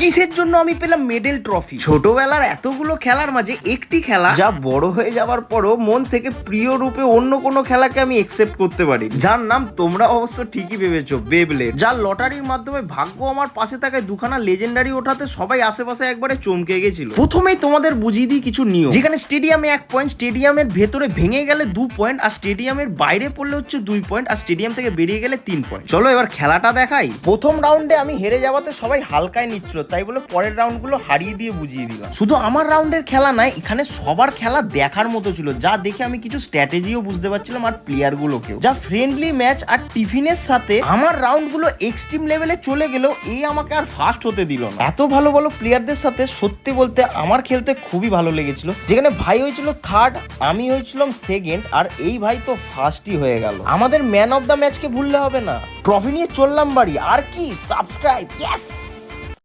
কিসের জন্য আমি পেলাম মেডেল ট্রফি ছোটবেলার এতগুলো খেলার মাঝে একটি খেলা যা বড় হয়ে যাওয়ার পরও মন থেকে প্রিয় রূপে অন্য কোনো খেলাকে আমি একসেপ্ট করতে পারি যার নাম তোমরা অবশ্য ঠিকই ভেবেছো বেবলেট যার লটারির মাধ্যমে ভাগ্য আমার পাশে থাকায় দুখানা লেজেন্ডারি ওঠাতে সবাই আশেপাশে একবারে চমকে গেছিল। প্রথমেই তোমাদের বুঝিয়ে দিই কিছু নিয়ম। যেখানে স্টেডিয়ামে এক পয়েন্ট স্টেডিয়ামের ভেতরে ভেঙে গেলে দু পয়েন্ট আর স্টেডিয়ামের বাইরে পড়লে হচ্ছে দুই পয়েন্ট আর স্টেডিয়াম থেকে বেরিয়ে গেলে তিন পয়েন্ট চলো এবার খেলাটা দেখাই। প্রথম রাউন্ডে আমি হেরে যাওয়াতে সবাই হালকায় নিচ্ছিল। তাই বলে পরের রাউন্ডগুলো হারিয়ে দিয়ে বুঝিয়ে দিলাম। শুধু আমার রাউন্ডের খেলা নাই, এখানে সবার খেলা দেখার মতো ছিল। যা দেখে আমি কিছু স্ট্র্যাটেজিও বুঝতে পারছিলাম আর প্লেয়ারগুলোকেও যা ফ্রেন্ডলি ম্যাচ আর টিফিনের সাথে আমার রাউন্ডগুলো এক্সট্রিম লেভেলে চলে গেলেও এই আমাকে আর ফার্স্ট হতে দিল না। এত ভালো ভালো প্লেয়ারদের সাথে সত্যি বলতে আমার খেলতে খুবই ভালো লেগেছিল। যেখানে ভাই হয়েছিল থার্ড আমি হয়েছিলাম সেকেন্ড আর এই ভাই তো ফার্স্টই হয়ে গেল। আমাদের ম্যান অফ দ্য ম্যাচকে ভুললে হবে না। ট্রফি নিয়ে চললাম বাড়ি। আর কি? Subscribe yes